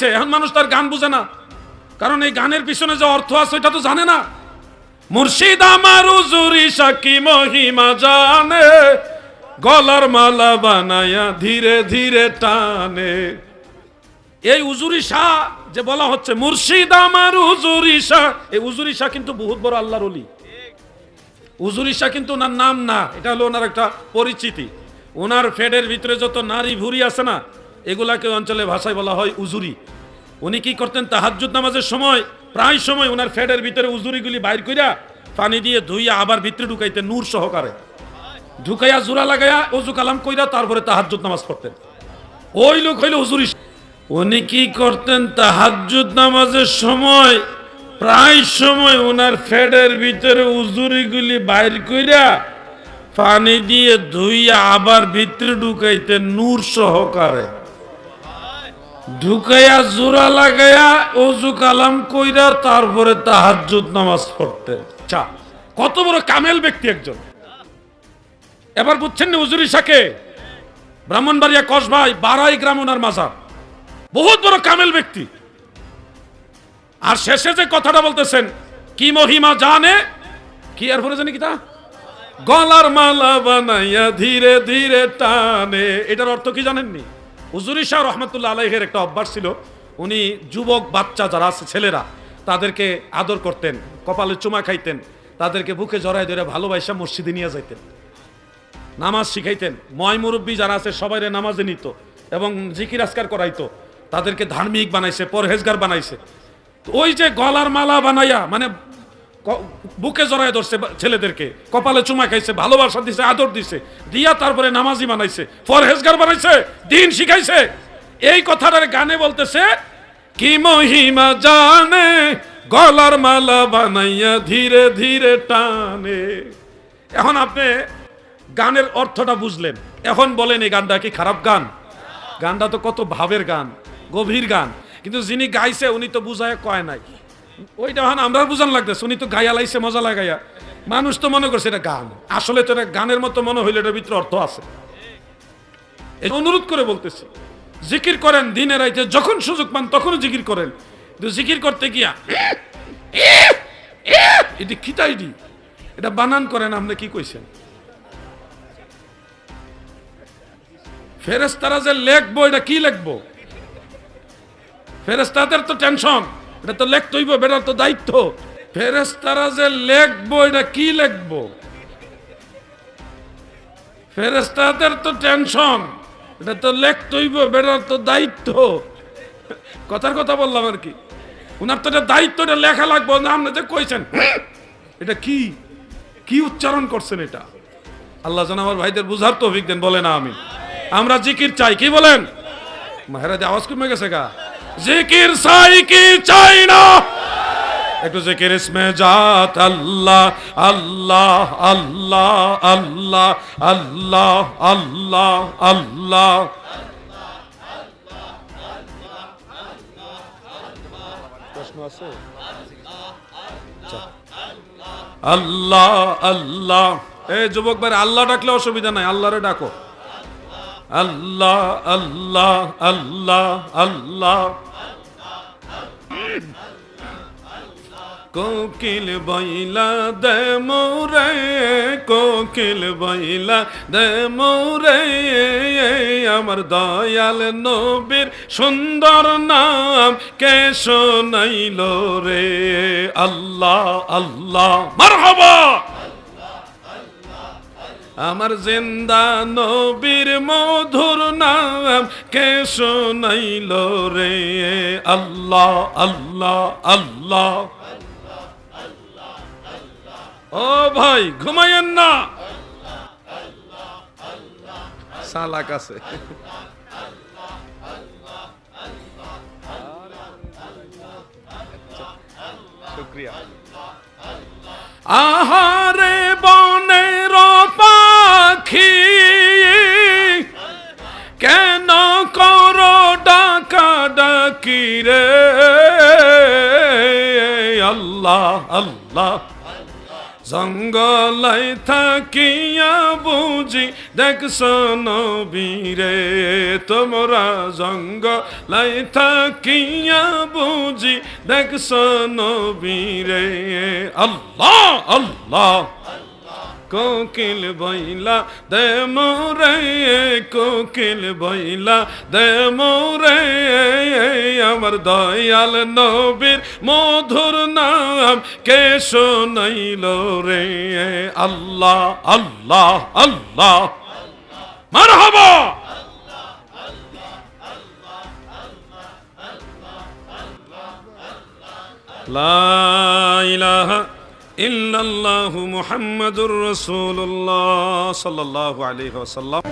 বানাইছে এখন মানুষ তার গান বুঝে না। কারণ এই গানের পিছনে যে অর্থ আছে, ওইটা তো জানে না। মুর্শিদ আমার উজুরি সাকি মহিমা জানে, গলার মালা বানায়া ধীরে ধীরে টানে। এই উজুরি শাহ যে বলা হচ্ছে, মুর্শিদ আমার উজুরি শাহ এই উজুরি শাহ কিন্তু বহুত বড় আল্লাহর অলি উজুরি শাহ কিন্তু ওনার নাম না, এটা হলো ওনার একটা পরিচিতি। ওনার ফেডের ভিতরে যত নারী ভুরি আছে না এগুলাকে অঞ্চলে ভাষায় বলা হয় উজুরি। উনি কি করতেন? তাহাজ্জুদ নামাজের সময়, প্রায় সময় ওনার ফেডের ভিতরে উজুরিগুলি বাইর কইরা পানি দিয়ে ধুইয়া আবার ভিতরে ঢুকাইতেন নূর সহকারে। ঢুকাইয়া জোড়া লাগাইয়া অজু কালাম কইরা তারপরে তাহাজ্জুদ নামাজ পড়তেন। ওই লোক হইল হুজুরি উনি কি করতেন? তাহাজ্জুদ নামাজের সময়, প্রায় সময় ওনার ফেডের ভিতরে উজুরিগুলি বাইর কইরা পানি দিয়ে ধুইয়া আবার ভিতরে ঢুকাইতেন নূর সহকারে। ঢুকাইয়া জোড়া লাগাইয়া অজু কালাম কইরা তারপরে তাহাজ্জুদ নামাজ পড়তে। চা, কত বড় কামেল ব্যক্তি একজন। এবার বুঝছেন না উজুরি শাকে ব্রাহ্মণবাড়িয়া কসবাই বারাই গ্রাম ওনার মাজার। বহুত বড় কামেল ব্যক্তি। আর শেষে যে কথাটা বলতেছেন, কি মহিমা জানে? কি আর পরে জানি কি তা? গলার মালা বানাইয়া ধীরে ধীরে টানে। এটার অর্থ কি জানেননি? হুজুরি শাহ রহমতুল্লাহ আলাইহের একটা অভ্যাস ছিল, উনি যুবক, বাচ্চা যারা আছে, ছেলেরা, তাদেরকে আদর করতেন, কপালে চুমা খাইতেন, তাদেরকে বুকে জড়াই ধরে ভালোবাসা মসজিদে নিয়ে যাইতেন, নামাজ শিখাইতেন। ময় মুরব্বী যারা আছে সবাই নামাজে নিত এবং জিকির আজকার করাইতো, তাদেরকে ধার্মিক বানাইছে, পরহেজগার বানাইছে। ওই যে গলার মালা বানাইয়া মানে বুকে জড়ায় ধরছে ছেলেদেরকে, কপালে চুমা খাইছে, ভালোবাসা দিছে, আদর দিছে, দিয়া তারপরে নামাজি বানাইছে পরহেজগার বানাইছে, দিন শিখাইছে। এই কথাটার গানে বলতেছে, কি মহিমা জানে, গলার মালা বানাইয়া ধীরে ধীরে টানে। এখন আপনি গানের অর্থটা বুঝলেন। এখন বলেন, এই গানটা কি খারাপ গান? গানটা তো কত ভাবের গান, গভীর গান। কিন্তু যিনি গাইছে, উনি তো বুঝায় কয় নাই। ওইটা এখন আমরা বুঝান লাগতেছে, উনি তো গাইয়া লাইছে, মজা লাগাইয়া। মানুষ তো মনে করছে এটা গান। আসলে তো এটা গানের মতো মনে হইলে এটার ভিতরে অর্থ আছে। অনুরোধ করে বলতেছি, জিকির করেন দিনে রাইতে, যখন সুযোগ পান তখনও জিকির করেন। কিন্তু জিকির করতে গিয়া, এটি খিতাইডি এটা বানান করেন, আপনি কি কইছেন? ফেরেস্তারা যে লেখবো, এটা কি লেখবো? ফেরেস্তাদের তো টেনশন এটা তো লেখতেইব বেটার তো দায়িত্ব। ফেরেস্তারা যে লেখবো, এটা কি লেখবো? ফেরেস্তাদের তো টেনশন, এটা তো লেখতেইব বেটার তো দায়িত্ব। কথার কথা বললাম আর কি। উনার তো এটা দায়িত্ব, এটা লেখা লাগবো, না, আপনি যে কইছেন এটা কি? কি উচ্চারণ করছেন এটা? আল্লাহ যেন আমার ভাইদের বুঝার তো দেন বলে না আমি আমরা জিকির চাই, কি বলেন? মাহেরাজ, আওয়াজ কমে গেছে গা। জিকির চাই কি চাই না? একটু জিকির ইসমে জাত আল্লাহ আল্লাহ আল্লাহ আল্লাহ আল্লাহ আল্লাহ আল্লাহ। আল্লাহ আল্লাহ। এই যুবক ভাই আল্লাহ ডাকলে অসুবিধা নাই, আল্লাহরে ডাকো। আল্লাহ আল্লাহ আল্লাহ আল্লাহ। কোকিল বইলা দে মোরে, কোকিল বইলা দে মোরে। আমার দয়াল নবীর সুন্দর নাম কে শোনাইল রে? আল্লাহ আল্লাহ। মারহাবা! আমার জিন্দা নবীর মধুর নাম কে শোনাইল রে? আল্লাহ আল্লাহ আল্লাহ। ও ভাই, ঘুমাইয়েন না। সালাক আছে। শুক্রিয়া আহারে ডাকি রে আল্লাহ আল্লাহ। জঙ্গলাই থাকিয়া বুঝি দেখছ নবীরে, তোমরা জঙ্গলাই থাকিয়া বুঝি দেখছ নবীরে। আল্লাহ আল্লাহ। কোকিল বইলা দে মোরে, কোকিল বইলা দে মোরে আমার দয়াল নবীর মধুর নাম কে শুনাইল রে? আল্লাহ আল্লাহ আল্লাহ। মার হবা ইল্লাল্লাহু মুহাম্মাদুর রাসূলুল্লাহ সাল্লাল্লাহু আলাইহি ওয়াসাল্লাম।